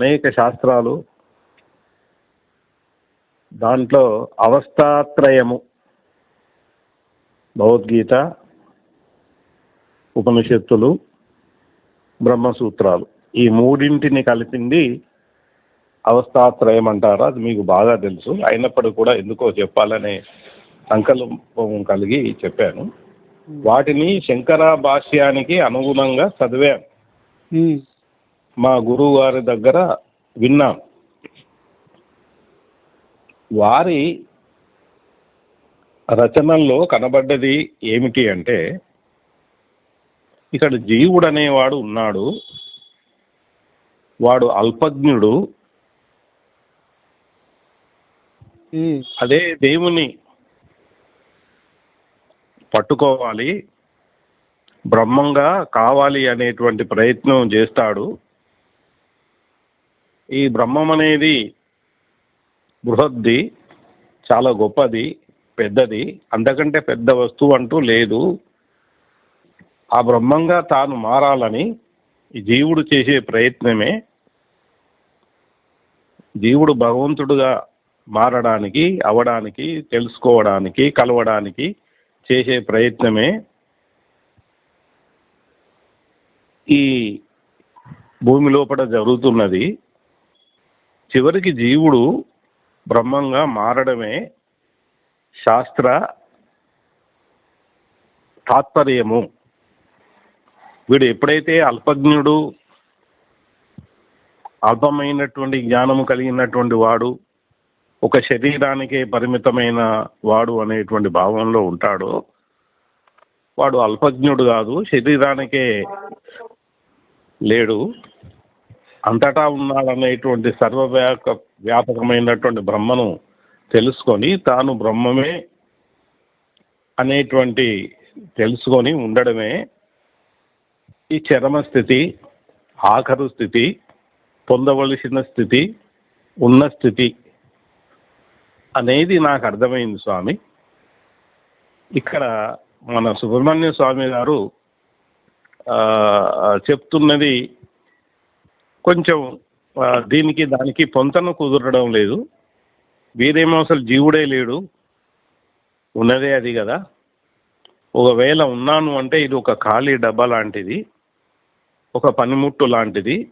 అనేక శాస్త్రాలు. దాంట్లో అవస్థాత్రయము భగవద్గీత ఉపనిషత్తులు బ్రహ్మసూత్రాలు. ఈ మూడింటిని కలిపింది అవస్థాత్రయం అంటారు. అది మీకు బాగా తెలుసు. అయినప్పటికీ కూడా ఎందుకో చెప్పాలనే సంకల్పం కలిగి చెప్పాను. వాటిని శంకర భాష్యానికి అనుగుణంగా చదివాను. మా గురువు గారి దగ్గర విన్నాం. వారి రచనల్లో కనబడ్డది ఏమిటి అంటే ఇక్కడ జీవుడు అనేవాడు ఉన్నాడు వాడు అల్పజ్ఞుడు అదే దేవుని పట్టుకోవాలి బ్రహ్మంగా కావాలి అనేటువంటి ప్రయత్నం చేస్తాడు. ఈ బ్రహ్మం అనేది బృహద్ది చాలా గొప్పది పెద్దది అంతకంటే పెద్ద వస్తువు అంటూ లేదు. ఆ బ్రహ్మంగా తాను మారాలని ఈ జీవుడు చేసే ప్రయత్నమే. జీవుడు భగవంతుడుగా మారడానికి అవడానికి తెలుసుకోవడానికి కలవడానికి చేసే ప్రయత్నమే. ఈ భూమి లోపల జరుగుతున్నది. చివరికి జీవుడు బ్రహ్మంగా మారడమే శాస్త్ర తాత్పర్యము. వీడు ఎప్పుడైతే అల్పజ్ఞుడు అల్పమైనటువంటి జ్ఞానము కలిగినటువంటి వాడు ఒక శరీరానికే పరిమితమైన వాడు అనేటువంటి భావంలో ఉంటాడో వాడు అల్పజ్ఞుడు కాదు శరీరానికే లేడు. అంతటా ఉన్నాడనేటువంటి సర్వవ్యాపక వ్యాపకమైనటువంటి బ్రహ్మను తెలుసుకొని తాను బ్రహ్మమే అనేటువంటి తెలుసుకొని ఉండడమే ఈ చరమ స్థితి ఆఖరు స్థితి పొందవలసిన స్థితి ఉన్న స్థితి అనేది నాకు అర్థమైంది స్వామి. ఇక్కడ మన సుబ్రహ్మణ్య స్వామి గారు చెప్తున్నది కొంచెం దీనికి దానికి పొంతన కుదరడం లేదు. వీరేమో అసలు జీవుడే లేడు. ఉన్నదే అది కదా. ఒకవేళ ఉన్నాను అంటే ఇది ఒక ఖాళీ డబ్బా లాంటిది. ఒక పనిముట్టు లాంటిది.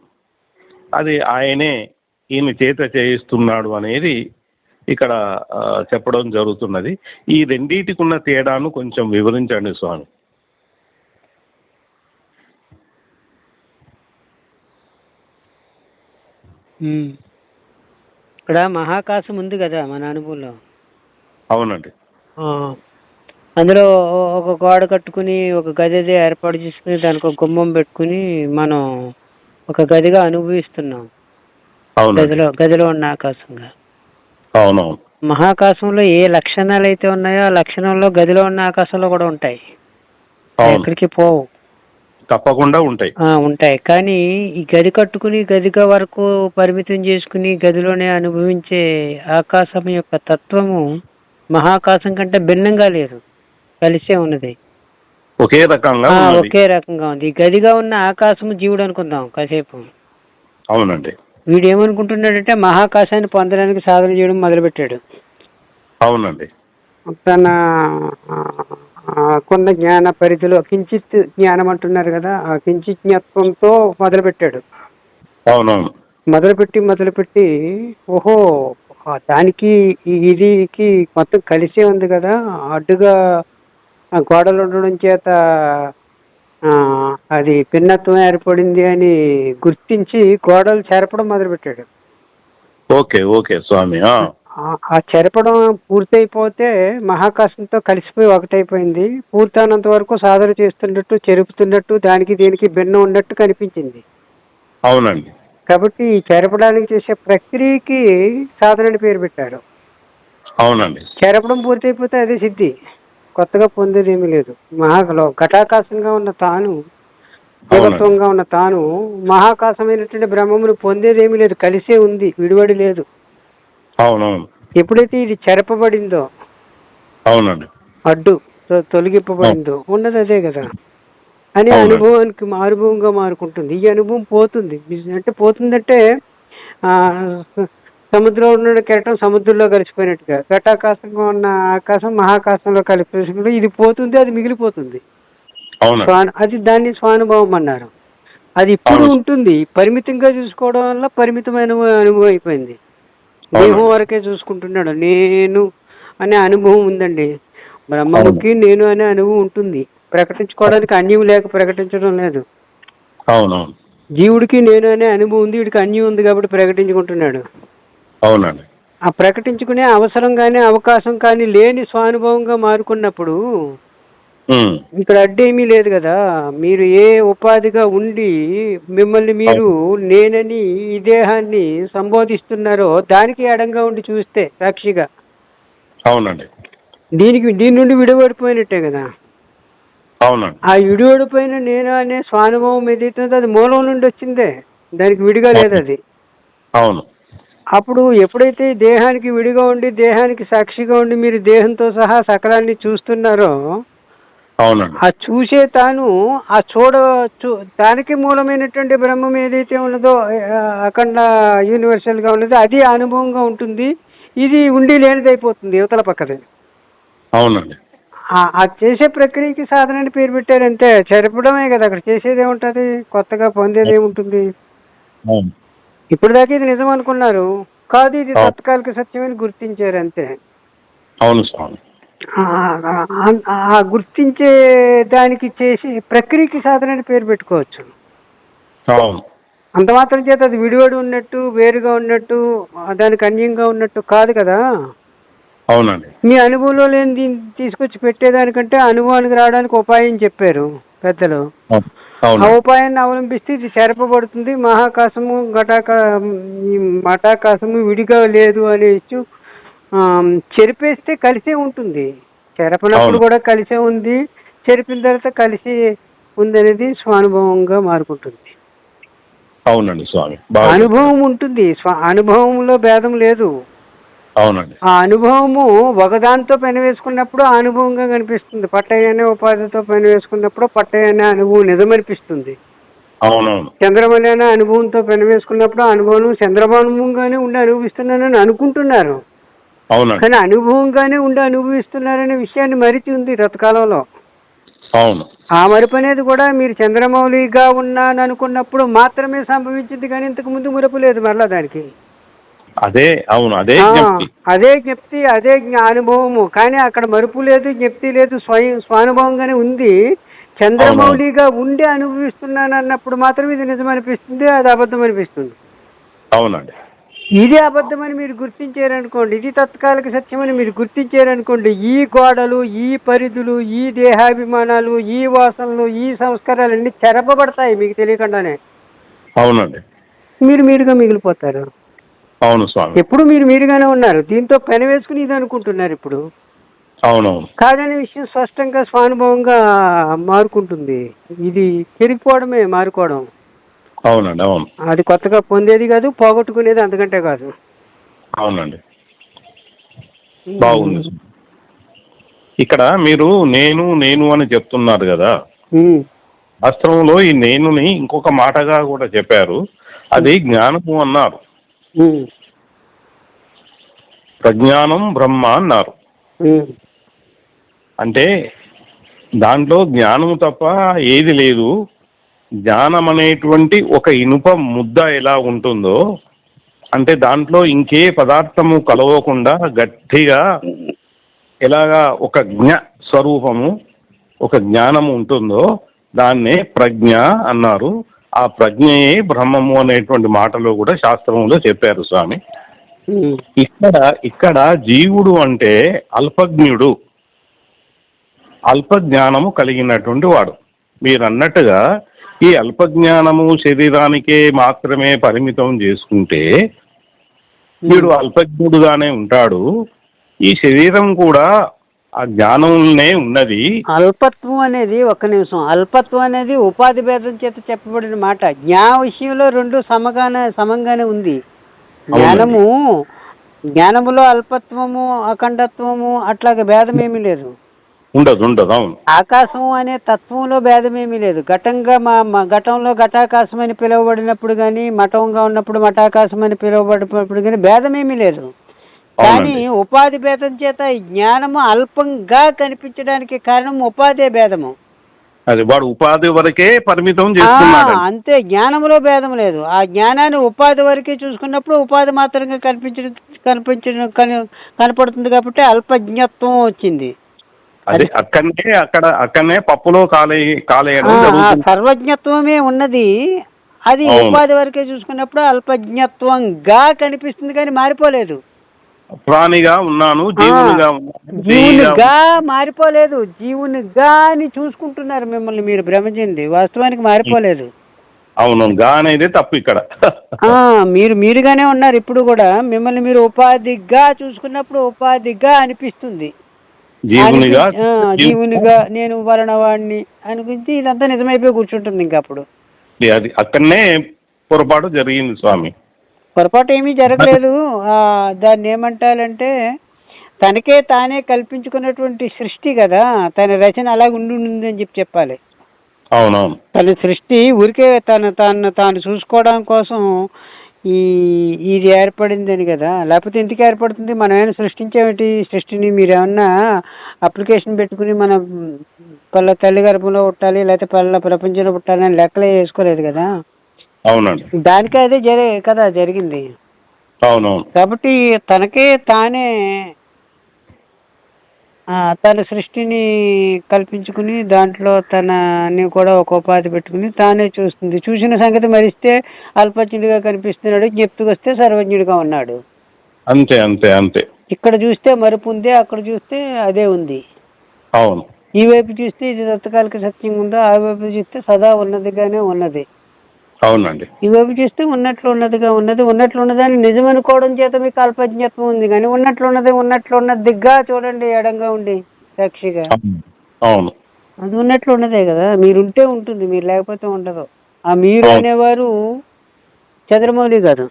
అది ఆయనే ఈయన చేత చేయిస్తున్నాడు అనేది ఇక్కడ చెప్పడం జరుగుతున్నది. ఈ రెండింటికి ఉన్న తేడాను కొంచెం వివరించండి స్వామి. ఇక్కడ మహాకాశం ఉంది కదా మన అనుభవంలో అవునండి. అందులో ఒక గోడ కట్టుకుని ఒక గది అది ఏర్పాటు చేసుకుని దానికి ఒక గుమ్మం పెట్టుకుని మనం ఒక గదిగా అనుభవిస్తున్నాం. గదిలో గదిలో ఉన్న ఆకాశంగా. అవునవును. మహాకాశంలో ఏ లక్షణాలు అయితే ఉన్నాయో ఆ లక్షణంలో గదిలో ఉన్న ఆకాశంలో కూడా ఉంటాయి. ఎక్కడికి పోవు. తప్పకుండా ఉంటాయి. ఆ, ఉంటాయి. కానీ ఈ గది కట్టుకుని గదిగా వరకు పరిమితం చేసుకుని గదిలోనే అనుభవించే ఆకాశం యొక్క తత్వము మహాకాశం కంటే భిన్నంగా లేదు. కలిసే ఉన్నది. ఒకే రకంగా ఆ, ఉన్నది. ఒకే రకంగా ఉంది. ఈ గదిగా ఉన్న ఆకాశం జీవుడు అనుకుందాం కాసేపు. అవునండి. వీడు ఏమనుకుంటున్నాడంటే మహాకాశాన్ని పొందడానికి సాధన చేయడం మొదలుపెట్టాడు. అవునండి. తన ఆ, కొన్న జ్ఞాన పరిధిలో కించిత్ జ్ఞానం అంటున్నారు కదా ఆ కించిత్ జ్ఞత్వంతో మొదలుపెట్టాడు. అవునవును. మొదలుపెట్టి మొదలుపెట్టి ఓహో దానికి ఇదికి మొత్తం కలిసే ఉంది కదా అడ్డుగా గోడలు ఉండడం చేత అది భిన్నత్వం ఏర్పడింది అని గుర్తించి గోడలు చెరపడం మొదలుపెట్టాడు. ఓకే ఓకే స్వామి ఆ. చెరపడం పూర్తయిపోతే మహాకాశంతో కలిసిపోయి ఒకటైపోయింది. పూర్తయినంత వరకు సాధన చేస్తున్నట్టు చెరుపుతున్నట్టు దానికి దీనికి భిన్నం ఉన్నట్టు కనిపించింది. అవునండి. కాబట్టి ఈ చెరపడానికి చేసే ప్రక్రియకి సాధన అని పేరు పెట్టారు. అవునండి. చెరపడం పూర్తయిపోతే అదే సిద్ధి. కొత్తగా పొందేది ఏమీ లేదు మహాకలో ఘటాకాశంగా ఉన్న తాను దేవత్వంగా ఉన్న తాను మహాకాశమైనటువంటి బ్రహ్మమును పొందేది ఏమీ లేదు. కలిసే ఉంది విడివడి లేదు. అవునవును. ఎప్పుడైతే ఇది చెరపబడిందో అవునండి. అడ్డు తొలగింపబడిందో ఉన్నది అదే కదా. అని. అనుభవానికి అనుభవంగా మారుకుంటుంది. ఈ అనుభవం పోతుంది. అంటే పోతుందంటే ఆ, స- సముద్రంలో ఉన్న కెరటం సముద్రంలో కలిసిపోయినట్టుగా. ఘటాకాశంగా ఉన్న ఆకాశం మహాకాశంలో కలిపేసినప్పుడు ఇది పోతుంది అది మిగిలిపోతుంది. అది దాన్ని స్వానుభవం అన్నారు. అది ఇప్పుడు. ఉంటుంది. పరిమితంగా చూసుకోవడం వల్ల పరిమితమైన అనుభవం అయిపోయింది. దేహం వరకే చూసుకుంటున్నాడు. నేను అనే అనుభవం ఉందండి. బ్రహ్మముఖి నేను అనే అనుభవం ఉంటుంది. ప్రకటించుకోవడానికి అన్యం లేక ప్రకటించడం లేదు. అవునవును. జీవుడికి నేను అనే అనుభవం ఉంది వీడికి అన్యం ఉంది కాబట్టి ప్రకటించుకుంటున్నాడు. అవునండి. ఆ ప్రకటించుకునే అవసరం కానీ అవకాశం కానీ లేని స్వానుభవంగా మారుకున్నప్పుడు ఉమ్, ఇక్కడ అడ్డేమీ లేదు కదా. మీరు ఏ ఉపాధిగా ఉండి మిమ్మల్ని మీరు నేనని ఈ దేహాన్ని సంబోధిస్తున్నారో దానికి ఎడంగా ఉండి చూస్తే సాక్షిగా. అవునండి. దీనికి దీని నుండి విడిపడిపోయినట్టే కదా. అవునండి. ఆ విడిపడిపోయిన నేను అనే స్వానుభవం ఏదైతే అది మూలం నుండి వచ్చిందే. దానికి విడిగా లేదు అది. అవును. అప్పుడు ఎప్పుడైతే దేహానికి విడిగా ఉండి దేహానికి సాక్షిగా ఉండి మీరు దేహంతో సహా సకలాన్ని చూస్తున్నారో ఆ చూసే తాను ఆ చూడ దానికి మూలమైనటువంటి బ్రహ్మం ఏదైతే ఉన్నదో అఖండ యూనివర్సల్గా ఉన్నదో అది అనుభవంగా ఉంటుంది. ఇది ఉండి లేనిది అయిపోతుంది యువతల పక్కది. అవునండి. ఆ- చేసే ప్రక్రియకి సాధన అని పేరు పెట్టారంటే చెరపడమే కదా అక్కడ చేసేది ఏముంటది కొత్తగా పొందేది ఏముంటుంది ఇప్పుడు దాకా ఇది నిజం అనుకున్నారు. కాదు ఇది అవును. తత్కాలిక సత్యమని గుర్తించారు అంతే. అవును స్వామి. ఆ- గుర్తించే దానికి చేసే ప్రక్రియకి సాధన అని పేరు పెట్టుకోవచ్చు. అంత మాత్రం చేత అది విడివడి ఉన్నట్టు వేరుగా ఉన్నట్టు దానికి అన్యంగా ఉన్నట్టు కాదు కదా. అవునండి. మీ అనుభవంలో లేని దీన్ని తీసుకొచ్చి పెట్టేదానికంటే అనుభవానికి రావడానికి ఉపాయం చెప్పారు పెద్దలు. ఆ ఉపాయాన్ని అవలంబిస్తే ఇది చెరపబడుతుంది. మహాకాశము ఘటాకా మఠాకాశము విడిగా లేదు అనే ఇష్యూ చెరిపేస్తే కలిసే ఉంటుంది. చెరపనప్పుడు. కూడా కలిసే ఉంది చెరిపిన తర్వాత కలిసి ఉంది అనేది స్వానుభవంగా మారుకుంటుంది. అవునండి స్వామి. అనుభవం ఉంటుంది. స్వ అనుభవంలో భేదం లేదు. అవునండి. ఆ అనుభవము ఒకదాంతో పని వేసుకున్నప్పుడు అనుభవంగా కనిపిస్తుంది. పట్టయ్య అనే ఉపాధితో పని వేసుకున్నప్పుడు పట్టయ్య అనే అనుభవం నిజమనిపిస్తుంది. అవునవును. అనే అనుభవంతో పని వేసుకున్నప్పుడు అనుభవం చంద్రమానుభవంగానే ఉండి అనుభవిస్తున్నానని అనుకుంటున్నారు. అవునండి. కానీ అనుభవంగానే ఉండి అనుభవిస్తున్నారనే విషయాన్ని మరిచి ఉంది రతకాలంలో అవును. ఆ మరుపు అనేది కూడా మీరు చంద్రమౌళిగా ఉన్నాను అనుకున్నప్పుడు మాత్రమే సంభవించింది కానీ ఇంతకు ముందు మురపు లేదు మరలా దానికి. అదే అవును అదే అదే జ్ఞప్తి అదే అనుభవము. కానీ అక్కడ మరుపు లేదు జ్ఞప్తి లేదు స్వయం స్వానుభవంగానే ఉంది. చంద్రమౌళిగా ఉండి అనుభవిస్తున్నాను అన్నప్పుడు మాత్రం ఇది నిజం అనిపిస్తుంది అది అబద్ధం అనిపిస్తుంది అవునండి. ఇది అబద్ధమని మీరు గుర్తించారనుకోండి ఇది తత్కాలిక సత్యమని మీరు గుర్తించారనుకోండి ఈ గోడలు ఈ పరిధులు ఈ దేహాభిమానాలు ఈ వాసనలు ఈ సంస్కారాలన్నీ చెరపబడతాయి మీకు తెలియకుండానే. అవునండి. మీరు మీరుగా మిగిలిపోతారు. అవును స్వామి. ఎప్పుడు మీరు మీరుగానే ఉన్నారు. దీంతో పెన వేసుకుని ఇది అనుకుంటున్నారు ఇప్పుడు. అవునవును. కాదనే విషయం స్పష్టంగా స్వానుభవంగా మారుకుంటుంది. ఇది చెరిగిపోవడమే మారుకోవడం. అవునండి అవును. అది కొత్తగా పొందేది కాదు పోగొట్టుకునేది అంతకంటే కాదు. అవునండి. బాగుంది. ఇక్కడ మీరు నేను నేను అని చెప్తున్నారు కదా. శాస్త్రంలో ఈ నేనుని ఇంకొక మాటగా కూడా చెప్పారు. అది జ్ఞానము అన్నారు. ప్రజ్ఞానం బ్రహ్మ అన్నారు. అంటే దాంట్లో జ్ఞానము తప్ప ఏది లేదు. జ్ఞానం అనేటువంటి ఒక ఇనుప ముద్ద ఎలా ఉంటుందో అంటే దాంట్లో ఇంకే పదార్థము కలవకుండా గట్టిగా ఎలాగా ఒక జ్ఞ స్వరూపము ఒక జ్ఞానము ఉంటుందో దాన్నే ప్రజ్ఞ అన్నారు. ఆ ప్రజ్ఞయే బ్రహ్మము అనేటువంటి మాటలో కూడా శాస్త్రంలో చెప్పారు స్వామి. ఇక్కడ ఇక్కడ జీవుడు అంటే అల్పజ్ఞుడు. అల్పజ్ఞానము కలిగినటువంటి వాడు. మీరు అన్నట్టుగా ఈ అల్పజ్ఞానము శరీరానికే మాత్రమే పరిమితం చేసుకుంటే వీడు అల్పజ్ఞుడుగానే ఉంటాడు. ఈ శరీరం కూడా ఆ జ్ఞానంలోనే ఉన్నది. అల్పత్వం అనేది ఒక్క నిమిషం. అల్పత్వం అనేది ఉపాధి భేదం చేత చెప్పబడిన మాట. జ్ఞా విషయంలో రెండు సమగానే సమంగానే ఉంది. జ్ఞానము జ్ఞానములో అల్పత్వము అఖండత్వము అట్లాగే భేదం ఏమీ లేదు. ఉండదు ఉండదు అవును. ఆకాశం అనే తత్వంలో భేదమేమీ లేదు. ఘటంగా మా ఘటంలో ఘటాకాశం అని పిలువబడినప్పుడు కానీ మఠంగా ఉన్నప్పుడు మఠాకాశం అని పిలువబడినప్పుడు కానీ భేదమేమీ లేదు. కానీ. ఉపాధి భేదం చేత జ్ఞానము అల్పంగా కనిపించడానికి కారణం ఉపాధి భేదము. అది వాడు ఉపాధి వరకే పరిమితం చేస్తున్నాడు అంతే జ్ఞానంలో భేదం లేదు. ఆ జ్ఞానాన్ని ఉపాధి వరకే చూసుకున్నప్పుడు ఉపాధి మాత్రంగా కనిపించడం కనిపించడం కని కనపడుతుంది కాబట్టి అల్పజ్ఞత్వం వచ్చింది. అది అక్కడనే అక్కడ అక్కడనే పప్పులో కాలే కాలేయడం సర్వజ్ఞత్వమే ఉన్నది. అది. ఉపాధి వరకే చూసుకున్నప్పుడు అల్పజ్ఞత్వంగా కనిపిస్తుంది కానీ మారిపోలేదు. ప్రాణిగా ఉన్నాను జీవునిగా జీవునిగా మారిపోలేదు. జీవునిగా అని చూసుకుంటున్నారు మిమ్మల్ని మీరు భ్రమచింది వాస్తవానికి మారిపోలేదు. అవును గా అనేది తప్పు ఇక్కడ. ఆ, మీరు మీరుగానే ఉన్నారు. ఇప్పుడు కూడా మిమ్మల్ని మీరు ఉపాధిగా చూసుకున్నప్పుడు ఉపాధిగా అనిపిస్తుంది. జీవునిగా జీవునిగా నేను వలనవాడిని అనిపించి ఇదంతా నిజమైపోయి కూర్చుంటుంది ఇంకా అప్పుడు. అది అక్కడనే పొరపాటు జరిగింది స్వామి. పొరపాటు ఏమీ జరగలేదు. ఆ, దాన్ని ఏమంటారంటే తనకే తానే కల్పించుకున్నటువంటి సృష్టి కదా తన రచన అలా ఉండి ఉందని చెప్పి చెప్పాలి. అవునవును. తన సృష్టి ఊరికే తను తాను తాను చూసుకోవడం కోసం ఈ ఇది ఏర్పడిందని కదా? లేకపోతే ఎందుకు ఏర్పడుతుంది? మనం ఏమైనా సృష్టించేమిటి సృష్టిని? మీరు ఏమన్నా అప్లికేషన్ పెట్టుకుని మనం పళ్ళ తల్లి గర్భంలో పుట్టాలి లేకపోతే పళ్ళ ప్రపంచంలో పుట్టాలి అని లెక్కలే వేసుకోలేదు కదా? అవునండి. దానికే అదే జరి కదా జరిగింది. అవునవును. కాబట్టి తనకే తానే తన సృష్టిని కల్పించుకుని దాంట్లో తనని కూడా ఒక ఉపాధి పెట్టుకుని తానే చూస్తుంది. చూసిన సంగతి మరిస్తే అల్పజ్ఞుడిగా కనిపిస్తున్నాడు జ్ఞప్తికి వస్తే సర్వజ్ఞుడిగా ఉన్నాడు. అంతే అంతే అంతే. ఇక్కడ చూస్తే మరుపు ఉంది అక్కడ చూస్తే అదే ఉంది. అవును. ఈ వైపు చూస్తే ఇది తత్కాలిక సత్యం ఉందో ఆ వైపు చూస్తే సదా ఉన్నదిగానే ఉన్నది. అవునండి. వైపు చూస్తే ఉన్నట్లు ఉన్నదిగా ఉన్నది ఉన్నట్లు ఉన్నదని నిజం అనుకోవడం చేత మీకు అల్పజ్ఞత్వం ఉంది కానీ ఉన్నట్లు ఉన్నది ఉన్నట్లు ఉన్నదిగా చూడండి ఎడంగా ఉండి సాక్షిగా. అవును. అది ఉన్నట్లు ఉన్నదే కదా. మీరుంటే ఉంటుంది మీరు లేకపోతే ఉండదు. ఆ మీరు. అనేవారు చంద్రమౌళి కాదు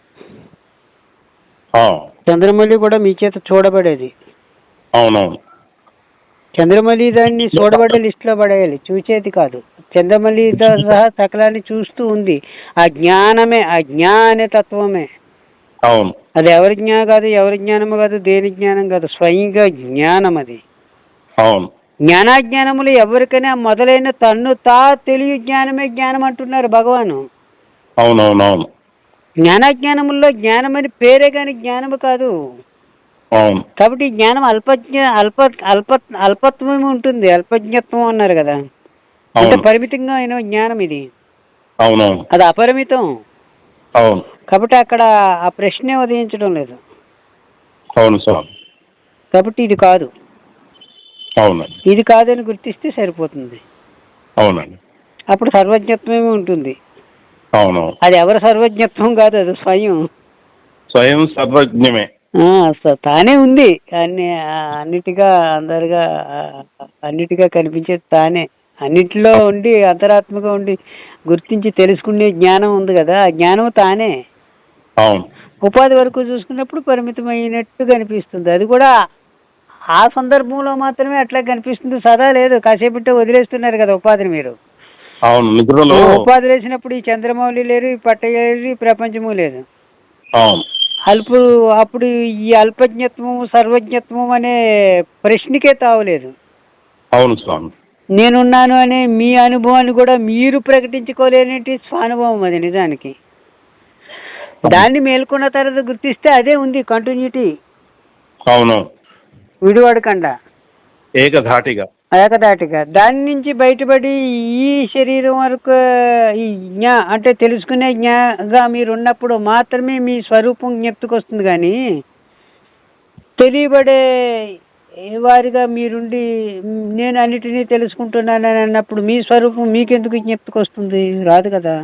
ఆ, చంద్రమౌళి కూడా మీ చేత చూడబడేది. అవునవును. చంద్రమౌళి దాన్ని చూడబడ్డ లిస్టులో పడేయాలి. చూసేది కాదు. చంద్రమౌళితో సహా సకలాన్ని చూస్తూ ఉంది. ఆ జ్ఞానమే ఆ జ్ఞానే తత్వమే. అవును. అది ఎవరి జ్ఞానం కాదు ఎవరి జ్ఞానము కాదు దేని జ్ఞానం కాదు. స్వయంగా జ్ఞానం అది అవును. జ్ఞానాజ్ఞానములు ఎవరికైనా మొదలైన తన్ను తా తెలియ జ్ఞానమే జ్ఞానం అంటున్నారు భగవాను. అవునవునవును. జ్ఞానాజ్ఞానముల్లో జ్ఞానం అని పేరే కానీ జ్ఞానము కాదు. అవును. కాబట్టి జ్ఞానం అల్పజ్ఞ అల్ప అల్ప అల్పత్వం ఉంటుంది. అల్పజ్ఞత్వం అన్నారు కదా. అంటే అవును. పరిమితంగా అయిన జ్ఞానం ఇది. అది అపరిమితం. అవును. కాబట్టి అక్కడ ఆ ప్రశ్నే ఉదయించడం లేదు. అవును స్వామి కాబట్టి ఇది కాదు. అవునండి ఇది కాదని గుర్తిస్తే సరిపోతుంది. అవునండి. అప్పుడు సర్వజ్ఞత్వమే ఉంటుంది. అవునవును అది ఎవరి సర్వజ్ఞత్వం కాదు అది స్వయం. స్వయం సర్వజ్ఞమే. తానే ఉంది. అన్ని అన్నిటిగా అందరుగా అన్నిటిగా కనిపించేది తానే. అన్నిటిలో ఉండి అంతరాత్మగా ఉండి గుర్తించి తెలుసుకునే జ్ఞానం ఉంది కదా. ఆ జ్ఞానం తానే. అవును. ఉపాధి వరకు చూసుకున్నప్పుడు పరిమితమైనట్టు కనిపిస్తుంది. అది కూడా ఆ సందర్భంలో మాత్రమే అట్లా కనిపిస్తుంది. సదా లేదు. కాసేపు వదిలేస్తున్నారు కదా ఉపాధిని మీరు. అవును. నిద్రలో. ఉపాధి వేసినప్పుడు ఈ చంద్రమౌళి లేరు ఈ పట్టయ్య లేరు ఈ ప్రపంచము లేదు. అవును. అల్పు అప్పుడు ఈ అల్పజ్ఞత్వం సర్వజ్ఞత్వం అనే ప్రశ్నకే తావలేదు. అవును స్వామి. నేనున్నాను అనే మీ అనుభవాన్ని కూడా మీరు ప్రకటించుకోలేనిటి స్వానుభవం అది నిజానికి. దాన్ని మేల్కొన్న తర్వాత గుర్తిస్తే అదే ఉంది కంటిన్యూటీ అవును. విడివాడకుండా. ఏకధాటిగా ఏకదాటిగా దాని నుంచి బయటపడి ఈ శరీరం వరకు ఈ జ్ఞా అంటే తెలుసుకునే జ్ఞాగా మీరు ఉన్నప్పుడు మాత్రమే మీ స్వరూపం జ్ఞప్తికి వస్తుంది కానీ తెలియబడే వారిగా మీరుండి నేను అన్నిటినీ తెలుసుకుంటున్నానని అన్నప్పుడు మీ స్వరూపం మీకెందుకు జ్ఞప్తికి వస్తుంది? రాదు కదా.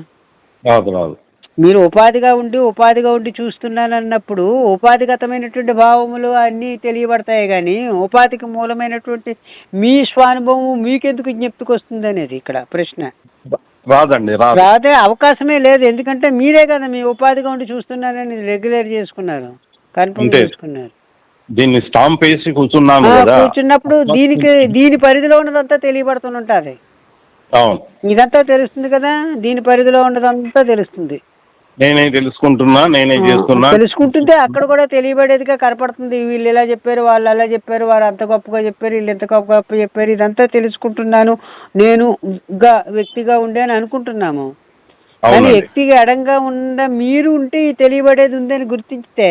రాదు రాదు. మీరు ఉపాధిగా ఉండి ఉపాధిగా ఉండి చూస్తున్నాను అన్నప్పుడు ఉపాధిగతమైనటువంటి భావములు అన్నీ తెలియబడతాయి కానీ ఉపాధికి మూలమైనటువంటి మీ స్వానుభవం మీకెందుకు జ్ఞప్తికి వస్తుంది అనేది ఇక్కడ ప్రశ్న. రాదండి రాదు. అవకాశమే లేదు ఎందుకంటే మీరే కదా మీ ఉపాధిగా ఉండి చూస్తున్నానని రెగ్యులర్ చేసుకున్నారు కన్ఫర్మ్. చేసుకున్నారు. దీన్ని స్టాంప్ వేసి కూర్చున్నాను కదా. కూర్చున్నప్పుడు దీనికి దీని పరిధిలో ఉన్నదంతా తెలియబడుతుంటుంది ఇదంతా తెలుస్తుంది కదా దీని పరిధిలో ఉన్నదంతా తెలుస్తుంది. నేనే తెలుసుకుంటున్నా నేనే చేస్తున్నా. తెలుసుకుంటుంటే అక్కడ కూడా తెలియబడేదిగా కనపడుతుంది. వీళ్ళు ఇలా చెప్పారు వాళ్ళు అలా చెప్పారు వారు అంత గొప్పగా చెప్పారు వీళ్ళు ఎంత గొప్ప గొప్ప చెప్పారు ఇదంతా తెలుసుకుంటున్నాను. నేను గా వ్యక్తిగా ఉండే అని అనుకుంటున్నాము. కానీ వ్యక్తిగా ఎడంగా ఉండ మీరు ఉంటే తెలియబడేది ఉందని గుర్తించితే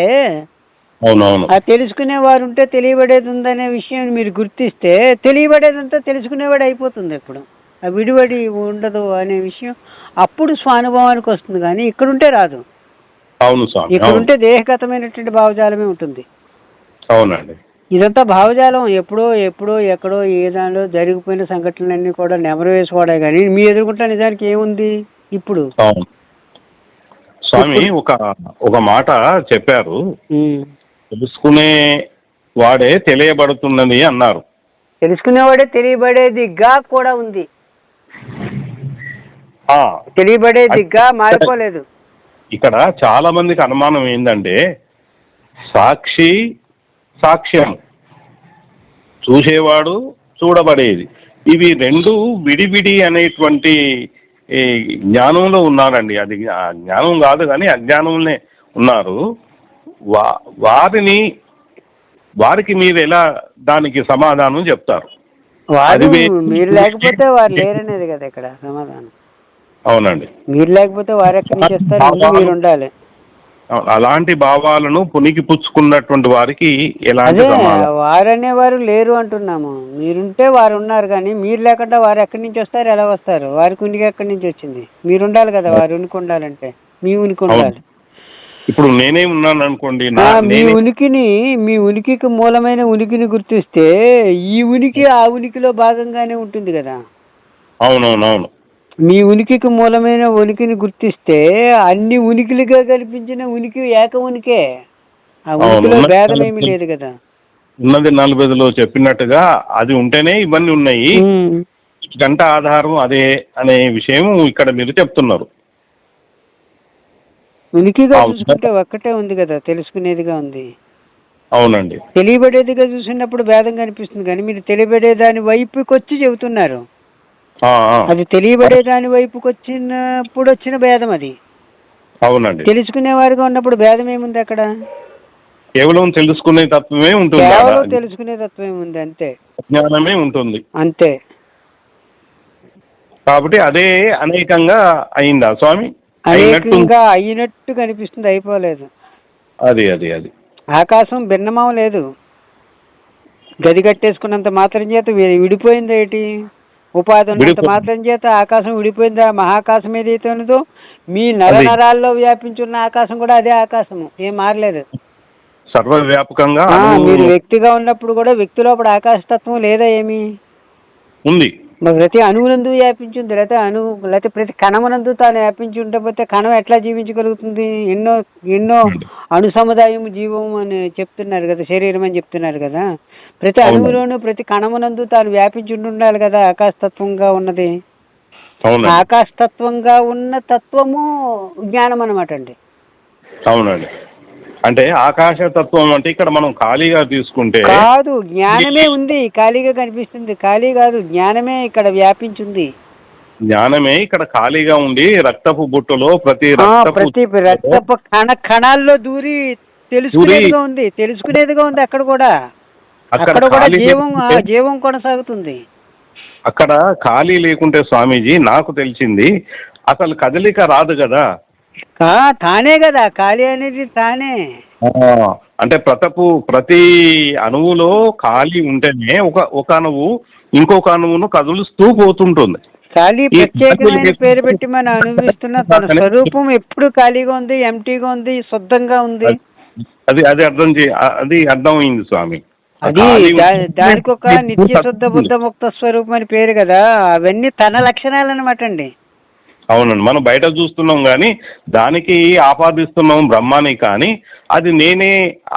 అవునవును. ఆ తెలుసుకునే వారు ఉంటే తెలియబడేది ఉందనే విషయం మీరు గుర్తిస్తే తెలియబడేదంతా తెలుసుకునేవాడు అయిపోతుంది ఇప్పుడు ఆ విడివడి ఉండదు అనే విషయం అప్పుడు స్వానుభవానికి వస్తుంది కానీ ఇక్కడ ఉంటే రాదు. అవును స్వామి ఇక్కడ అవును. ఉంటే దేహగతమైనటువంటి భావజాలమే ఉంటుంది. అవునండి. ఇదంతా భావజాలం ఎప్పుడో ఎప్పుడో ఎక్కడో ఏ దానిలో జరిగిపోయిన సంఘటనలన్నీ కూడా నెమరు వేసుకోవడే కానీ మీ ఎదుర్కొంటే నిజానికి ఏముంది ఇప్పుడు? స్వామి ఒక ఒక మాట చెప్పారు. తెలుసుకునే వాడే తెలియబడుతున్నది అన్నారు. తెలుసుకునేవాడే తెలియబడేదిగా కూడా ఉంది. ఆ, తెలియబడేదిగా మారిపోలేదు. ఇక్కడ చాలా మందికి అనుమానం ఏంటంటే సాక్షి సాక్ష్యం. చూసేవాడు చూడబడేది. ఇవి రెండు విడివిడి అనేటువంటి జ్ఞానంలో ఉన్నారండి. అది జ్ఞానం కాదు కానీ అజ్ఞానంలోనే ఉన్నారు. వా వారిని వారికి మీరు ఎలా దానికి సమాధానం చెప్తారు? మీరు లేకపోతే వారు లేరనేది కదా ఇక్కడ సమాధానం. అవునండి. మీరు లేకపోతే వారు ఎక్కడి నుంచి మీరు ఉండాలి. అలాంటి భావాలను పునికి పుచ్చుకున్నటువంటి వారికి ఎలాంటి సమాధానం? వారు లేరు అంటున్నాము. మీరుంటే వారు ఉన్నారు కానీ మీరు లేకుండా వారు ఎక్కడి నుంచి వస్తారు? ఎలా వస్తారు? వారికి ఉనికి ఎక్కడి నుంచి వచ్చింది? మీరు ఉండాలి కదా వారు ఉనికి ఉండాలంటే. మీ ఉనికి ఉండాలి. ఇప్పుడు నేనే ఉన్నాను అనుకోండి మీ ఉనికిని మీ ఉనికికి మూలమైన ఉనికిని గుర్తిస్తే ఈ ఉనికి ఆ ఉనికిలో భాగంగానే ఉంటుంది కదా. అవునవునవును. మీ ఉనికికి మూలమైన ఉనికిని గుర్తిస్తే అన్ని ఉనికిలుగా కల్పించిన ఉనికి ఏక ఉనికే. ఆ ఉనికిలో భేదం ఏమీ లేదు కదా. ఉన్నది నలభైలో చెప్పినట్టుగా అది ఉంటేనే ఇవన్నీ ఉన్నాయి. గంట ఆధారం అదే అనే విషయం ఇక్కడ మీరు చెప్తున్నారు. ఉనికిగా. చూసుకుంటే ఒక్కటే ఉంది కదా తెలుసుకునేదిగా ఉంది. అవునండి. తెలియబడేదిగా చూసినప్పుడు భేదం కనిపిస్తుంది కానీ మీరు తెలియబడే దాని వైపుకి వచ్చి చెబుతున్నారు. అది తెలియబడే దాని వైపుకి వచ్చినప్పుడు వచ్చిన భేదం అది. అవునండి. తెలుసుకునే వారిగా ఉన్నప్పుడు భేదం ఏముంది అక్కడ? కేవలం తెలుసుకునే తత్వమే ఉంటుంది కేవలం. తెలుసుకునే తత్వం ఏముంది అంతే. జ్ఞానమే ఉంటుంది. అంతే. కాబట్టి అదే అనేకంగా అయిందా స్వామి? అనేకంగా అయినట్టు కనిపిస్తుంది అయిపోలేదు. అది అది అది. ఆకాశం భిన్నమం లేదు గది కట్టేసుకున్నంత మాత్రం చేత విడిపోయింది ఏంటి ఉపాధి ఉన్నంత మాత్రం చేత ఆకాశం విడిపోయింది. మహాకాశం ఏదైతే ఉన్నదో మీ నర నరాల్లో వ్యాపించున్న ఆకాశం కూడా అదే ఆకాశము. ఏం మారలేదు. సర్వవ్యాపకంగా అణువు మీరు వ్యక్తిగా ఉన్నప్పుడు కూడా వ్యక్తి లోపల ఆకాశతత్వం లేదా ఏమి? ఉంది. ప్రతి అణువునందు వ్యాపించింది. లేకపోతే అణు లేకపోతే ప్రతి కణమునందు తాను వ్యాపించి ఉండకపోతే కణం ఎట్లా జీవించగలుగుతుంది? ఎన్నో ఎన్నో అణు సముదాయం జీవం అని చెప్తున్నారు కదా శరీరం అని చెప్తున్నారు కదా. ప్రతి. అణువులోనూ ప్రతి కణమునందు తాను వ్యాపించి ఉండి ఉండాలి కదా ఆకాశతత్వంగా ఉన్నది. ఆకాశతత్వంగా ఉన్న తత్వము జ్ఞానం అనమాట అండి అవునండి. అంటే ఆకాశ తత్వం అంటే ఇక్కడ మనం ఖాళీగా తీసుకుంటే కాదు జ్ఞానమే ఉంది. ఖాళీగా కనిపిస్తుంది. ఖాళీ కాదు జ్ఞానమే ఇక్కడ వ్యాపించింది. జ్ఞానమే ఇక్కడ ఖాళీగా ఉండి రక్తపు బుట్టలో ప్రతి ప్రతి రక్తపు కణ కణాల్లో దూరి తెలుసుకునేదిగా ఉంది. తెలుసుకునేదిగా ఉంది అక్కడ కూడా. అక్కడ కూడా జీవం కొనసాగుతుంది. అక్కడ ఖాళీ లేకుంటే స్వామీజీ నాకు తెలిసింది అసలు కదలిక రాదు కదా. తానే కదా ఖాళీ అనేది తానే. అంటే ప్రతపు ప్రతి అణువులో ఖాళీ ఉంటేనే ఒక ఒక అణువు ఇంకొక అణువును కదులుస్తూ పోతుంటుంది. ఖాళీ ప్రత్యేకమైన పేరు పెట్టి మనం అనుభవిస్తున్న తన స్వరూపం ఎప్పుడు ఖాళీగా ఉంది ఎంటీగా ఉంది శుద్ధంగా ఉంది? అది అది అర్థం చే అది అర్థమైంది స్వామి. అది దానికి ఒక నిత్య శుద్ధ. బుద్ధ ముక్త స్వరూపం అని పేరు కదా అవన్నీ తన లక్షణాలు అనమాట అండి. అవునండి మనం బయట చూస్తున్నాం కానీ దానికి ఆపాదిస్తున్నాం బ్రహ్మాని కానీ అది నేనే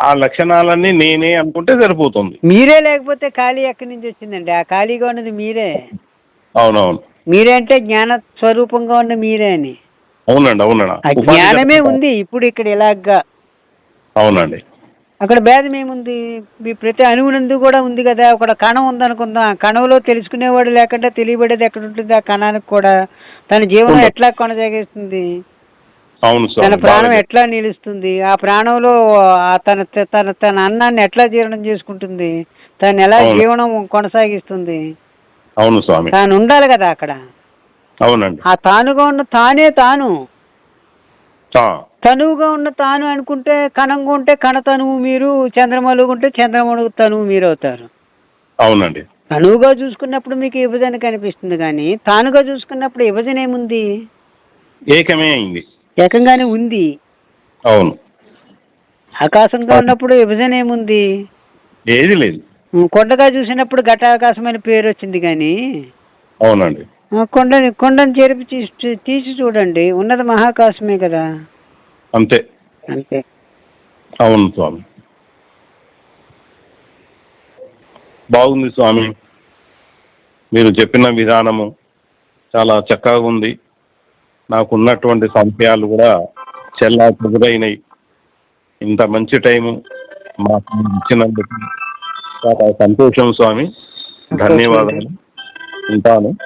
ఆ లక్షణాలన్నీ నేనే అనుకుంటే సరిపోతుంది. మీరే లేకపోతే ఖాళీ ఎక్కడి నుంచి వచ్చిందండి? ఆ ఖాళీగా ఉన్నది మీరే. అవునవును. మీరే అంటే జ్ఞాన స్వరూపంగా ఉన్న మీరే అని. అవునండి అవునండి. జ్ఞానమే ఉంది ఇప్పుడు ఇక్కడ ఇలాగా. అవునండి. అక్కడ భేదం ఏముంది? మీ ప్రతి అణువునందు కూడా ఉంది కదా ఒక కణం ఉందనుకుందాం. ఆ కణంలో తెలుసుకునేవాడు లేకుండా తెలియబడేది ఎక్కడ ఉంటుంది? ఆ కణానికి కూడా. తన జీవనం. ఎట్లా కొనసాగిస్తుంది? అవును తన ప్రాణం ఎట్లా నిలుస్తుంది? ఆ ప్రాణంలో తన తన తన అన్నాన్ని ఎట్లా జీర్ణం చేసుకుంటుంది? తను ఎలా. జీవనం కొనసాగిస్తుంది? అవును స్వామి. తాను ఉండాలి కదా అక్కడ. అవునండి. ఆ తానుగా ఉన్న తానే తాను. తనువుగా ఉన్న తాను అనుకుంటే కణంగా ఉంటే కణ తనువు మీరు చంద్రమలుగు ఉంటే చంద్రమలుగు తనువు మీరు అవుతారు. అవునండి. తనువుగా చూసుకున్నప్పుడు మీకు విభజన కనిపిస్తుంది కానీ తానుగా చూసుకున్నప్పుడు విభజన ఏముంది? ఏకమే అయింది. ఏకంగానే ఉంది. అవును. ఆకాశంగా ఉన్నప్పుడు విభజన ఏముంది? ఏది లేదు. కొండగా చూసినప్పుడు ఘటాకాశం అని పేరు వచ్చింది కానీ అవునండి. కొండని కొండని చెరిపి తీసి చూడండి. ఉన్నది మహాకాశమే కదా. అంతే. అంతే. అవును స్వామి. బాగుంది స్వామి. మీరు చెప్పిన విధానము చాలా చక్కగా ఉంది. నాకున్నటువంటి సంశయాలు కూడా చెల్లా చెదురైనాయి ఇంత మంచి టైము మాకు ఇచ్చినందుకు చాలా సంతోషం స్వామి. ధన్యవాదాలు. ఉంటాను.